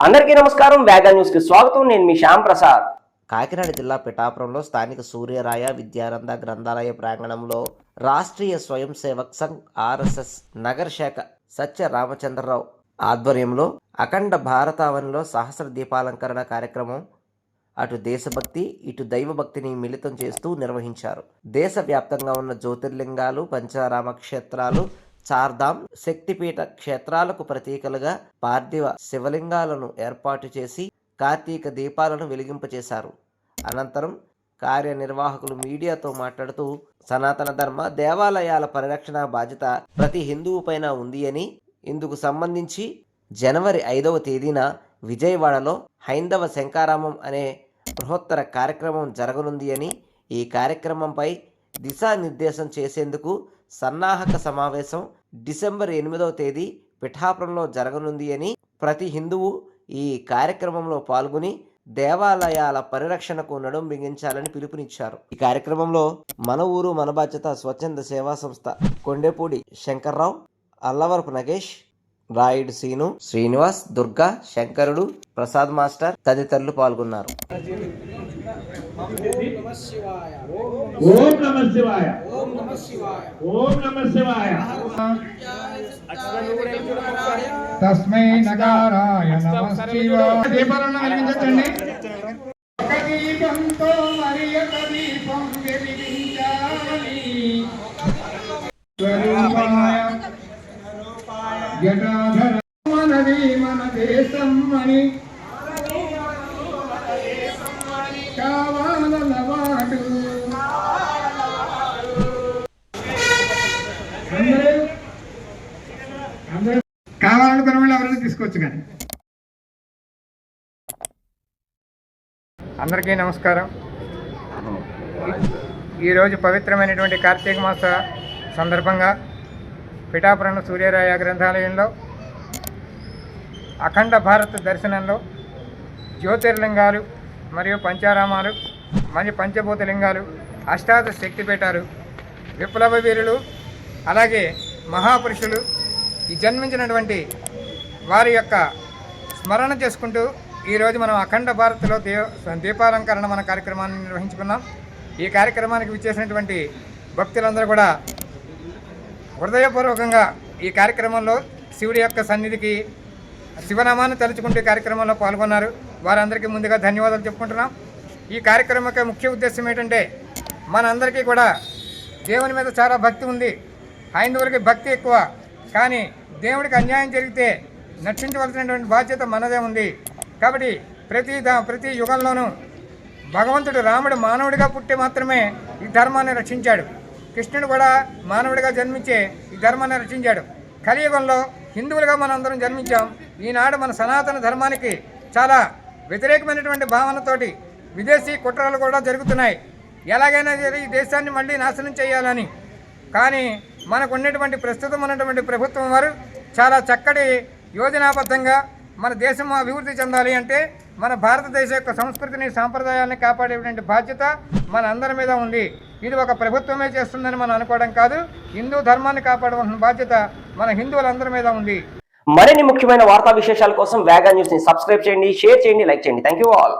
అందరికీ నమస్కారం వేగా న్యూస్కి స్వాగతం. నేను మీ శ్యామ్ ప్రసాద్. కాకినాడ జిల్లా పిఠాపురంలో స్థానిక సూర్యరాయ విద్యానంద గ్రంథాలయ ప్రాంగణంలో రాష్ట్రీయ స్వయం సేవక్ సంఘ్ ఆర్ఎస్ఎస్ నగర శాఖ సత్య రామచంద్రరావు ఆధ్వర్యంలో అఖండ భారతావనిలో సహస్ర దీపాలంకరణ కార్యక్రమం అటు దేశభక్తి ఇటు దైవభక్తిని మిళితం చేస్తూ నిర్వహించారు. దేశవ్యాప్తంగా ఉన్న జ్యోతిర్లింగాలు పంచారామ క్షేత్రాలు చార్ధామ్ శక్తిపీఠ క్షేత్రాలకు ప్రతీకలుగా పార్థివ శివలింగాలను ఏర్పాటు చేసి కార్తీక దీపాలను వెలిగింపచేశారు. అనంతరం కార్యనిర్వాహకులు మీడియాతో మాట్లాడుతూ సనాతన ధర్మ దేవాలయాల పరిరక్షణ బాధ్యత ప్రతి హిందువు పైన ఉంది అని ఇందుకు సంబంధించి జనవరి ఐదవ తేదీన విజయవాడలో హైందవ శంకారామం అనే బృహత్తర కార్యక్రమం జరగనుంది అని ఈ కార్యక్రమంపై దిశానిర్దేశం చేసేందుకు సన్నాహక సమావేశం డిసెంబర్ ఎనిమిదవ తేదీ పిఠాపురంలో జరగనుంది అని ప్రతి హిందువు ఈ కార్యక్రమంలో పాల్గొని దేవాలయాల పరిరక్షణకు నడుం బిగించాలని పిలుపునిచ్చారు. ఈ కార్యక్రమంలో మన ఊరు మన బాధ్యత స్వచ్ఛంద సేవా సంస్థ కొండేపూడి శంకర్రావు అల్లవరపు నగేష్ రాయుడు సీను శ్రీనివాస్ దుర్గా శంకరుడు ప్రసాద్ మాస్టర్ తదితరులు పాల్గొన్నారు. ఓం నమ శివాయ ఓం నమ శివాయ తస్మై నగారాయ నమఃశివాయ దీపాలను వెలిగించండి ఒక దీపంతో మరి ఒక దీపం వెలిగించాలి స్వరూపాయ జటాధర మనది మన దేశం అని కావాలనుకున్న వాళ్ళు ఎవరైనా తీసుకోవచ్చు కానీ. అందరికీ నమస్కారం. ఈరోజు పవిత్రమైనటువంటి కార్తీక మాస సందర్భంగా పిఠాపురం సూర్యరాయ గ్రంథాలయంలో అఖండ భారత దర్శనంలో జ్యోతిర్లింగాలు మరియు పంచారామాలు మరియు పంచభూత లింగాలు అష్టాదశ శక్తిపీఠాలు విప్లవ వీరులు అలాగే మహాపురుషులు ఈ జన్మించినటువంటి వారి యొక్క స్మరణ చేసుకుంటూ ఈరోజు మనం అఖండ భారత్లో దే దీపాలంకరణ మన కార్యక్రమాన్ని నిర్వహించుకున్నాం. ఈ కార్యక్రమానికి విచ్చేసినటువంటి భక్తులందరూ కూడా హృదయపూర్వకంగా ఈ కార్యక్రమంలో శివుడి యొక్క సన్నిధికి శివనామాన్ని తలుచుకుంటూ కార్యక్రమంలో పాల్గొన్నారు. వారందరికీ ముందుగా ధన్యవాదాలు చెప్పుకుంటున్నాం. ఈ కార్యక్రమం యొక్క ముఖ్య ఉద్దేశం ఏంటంటే మనందరికీ కూడా దేవుని మీద చాలా భక్తి ఉంది. హైందవులకి భక్తి ఎక్కువ. కానీ దేవుడికి అన్యాయం జరిగితే నక్షించవలసినటువంటి బాధ్యత మనదే ఉంది. కాబట్టి ప్రతి దా ప్రతి యుగంలోనూ భగవంతుడు రాముడు మానవుడిగా పుట్టి మాత్రమే ఈ ధర్మాన్ని రక్షించాడు. కృష్ణుడు కూడా మానవుడిగా జన్మించే ఈ ధర్మాన్ని రక్షించాడు. కలియుగంలో హిందువులుగా మనందరం జన్మించాం. ఈనాడు మన సనాతన ధర్మానికి చాలా వ్యతిరేకమైనటువంటి భావనతోటి విదేశీ కుట్రలు కూడా జరుగుతున్నాయి. ఎలాగైనా ఈ దేశాన్ని మళ్ళీ నాశనం చేయాలని. కానీ మనకు ఉన్నటువంటి ప్రస్తుతం ఉన్నటువంటి ప్రభుత్వం వారు చాలా చక్కటి యోజనాబద్ధంగా మన దేశం అభివృద్ధి చెందాలి అంటే మన భారతదేశ యొక్క సంస్కృతిని సాంప్రదాయాన్ని కాపాడేటువంటి బాధ్యత మన అందరి మీద ఉంది. ఇది ఒక ప్రభుత్వమే చేస్తుందని మనం అనుకోవడం కాదు. హిందూ ధర్మాన్ని కాపాడవలసిన బాధ్యత మన హిందువులందరి మీద ఉంది. మరిన్ని ముఖ్యమైన వార్తా విశేషాల కోసం వేగా న్యూస్ని సబ్స్క్రైబ్ చేయండి షేర్ చేయండి లైక్ చేయండి. Thank you all